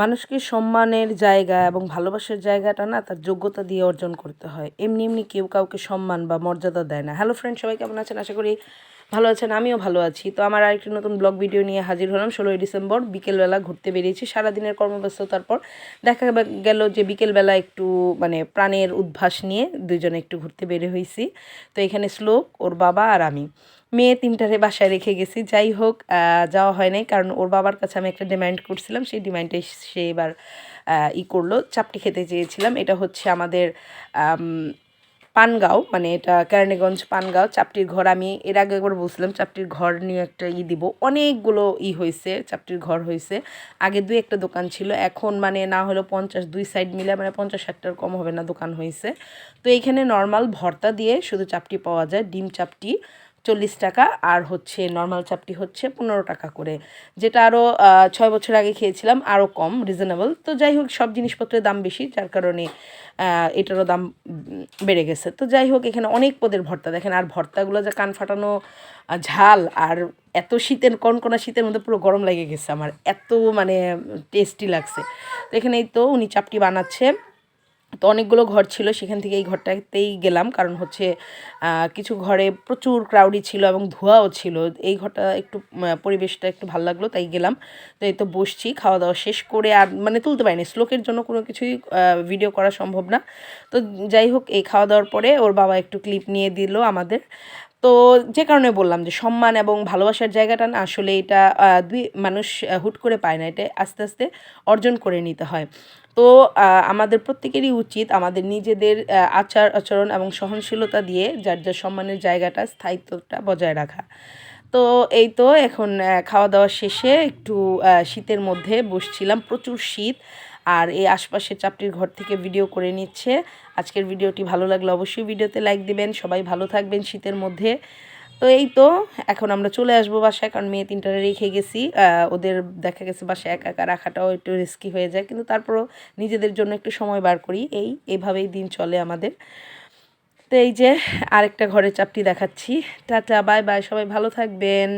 মানুষকে সম্মানের জায়গা এবং ভালোবাসার জায়গাটা না তার যোগ্যতা দিয়ে অর্জন করতে হয়। এমনি এমনি কেউ কাউকে সম্মান বা মর্যাদা দেয় না। হ্যালো ফ্রেন্ড সবাই কেমন আছেন? আশা করি ভালো আছেন, আমিও ভালো আছি। তো আমার আরেকটি নতুন ব্লগ ভিডিও নিয়ে হাজির হলাম ষোলোই ডিসেম্বর, বিকেলবেলা ঘুরতে বেরিয়েছি। সারাদিনের কর্মব্যস্ততার পর দেখা গেল যে বিকেলবেলা একটু মানে প্রাণের উদ্ভাস নিয়ে দুজনে একটু ঘুরতে বের হয়েছি। তো এখানে শ্লোক, ওর বাবা আর আমি। মেয়ে তিনটারে বাসায় রেখে গেছি। যাই হোক যাওয়া হয় নাই কারণ ওর বাবার কাছে আমি একটা ডিমান্ড করছিলাম। সেই ডিমান্ডে সে এবার ই করল। চাপটি খেতে চেয়েছিলাম। এটা হচ্ছে আমাদের পানগাঁও মানে এটা কেরানীগঞ্জ পানগাঁও। চাপটির ঘর আমি এর আগে একবার বলছিলাম, চাপটির ঘর নিয়ে একটা ই দিব। অনেকগুলো ই হয়েছে চাপটির ঘর হয়েছে আগে দুই একটা দোকান ছিল। এখন মানে না হলেও পঞ্চাশ, দুই সাইড মিলে মানে পঞ্চাশ ষাটটার কম হবে না দোকান হয়েছে তো এইখানে নর্মাল ভর্তা দিয়ে শুধু চাপটি পাওয়া যায়, ডিম চাপটি। চল্লিশ টাকা আর হচ্ছে নর্মাল চাপটি হচ্ছে পনেরো টাকা করে, যেটা আরও ছয় বছর আগে খেয়েছিলাম আরও কম রিজনেবল তো যাই হোক, সব জিনিসপত্রের দাম বেশি, যার কারণে এটারও দাম বেড়ে গেছে। তো যাই হোক, এখানে অনেক পদের ভর্তা, দেখেন, আর ভর্তাগুলো যে কান ফাটানো ঝাল, আর এত শীতের, কনকনা শীতের মধ্যে পুরো গরম লেগে গেছে আমার, এত মানে টেস্টি লাগছে। তো এখানেই তো উনি চাপটি বানাচ্ছে। তো অনেকগুলো ঘর ছিল, সেখান থেকে এই ঘরটাতেই গেলাম। কারণ হচ্ছে কিছু ঘরে প্রচুর ক্রাউডি ছিল এবং ধোঁয়াও ছিল। এই ঘরটা একটু পরিবেশটা একটু ভালো লাগল, তাই গেলাম। তো এই তো বসছি খাওয়া দাওয়া শেষ করে আর মানে তুলতে পারিনি। শ্লোকের জন্য কোনো কিছুই ভিডিও করা সম্ভব না। তো যাই হোক, এই খাওয়া দাওয়ার পরে ওর বাবা একটু ক্লিপ নিয়ে দিল আমাদের। তো যে কারণে বললাম যে সম্মান এবং ভালোবাসার জায়গাটা না আসলে এটা দুই মানুষ হুট করে পায় না, এটা আস্তে আস্তে অর্জন করে নিতে হয়। তো আমাদের প্রত্যেকেরই উচিত আমাদের নিজেদের আচার আচরণ এবং সহনশীলতা দিয়ে যার যার সম্মানের জায়গাটা, স্থায়িত্বটা বজায় রাখা। তো এই তো এখন খাওয়া দাওয়া শেষে একটু শীতের মধ্যে বসছিলাম, প্রচুর শীত। আর এই আশপাশে চাপটির ঘর থেকে ভিডিও করে নিচ্ছে। আজকের ভিডিওটি ভালো লাগলে অবশ্যই ভিডিওতে লাইক দিবেন। সবাই ভালো থাকবেন শীতের মধ্যে। তো এই তো, এখন আমরা চলে আসব বাসায়, কারণ মেয়ে তিনটা রেখে গেছি। ওদের দেখা গেছে বাসায় একা একা রাখাটাও একটু রিস্কি হয়ে যায়। কিন্তু তারপরও নিজেদের জন্য একটু সময় বার করি। এই, এভাবেই দিন চলে আমাদের। তো এই যে আরেকটা ঘরের চাপটি দেখাচ্ছি। টাটা বাই বাই সবাই ভালো থাকবেন।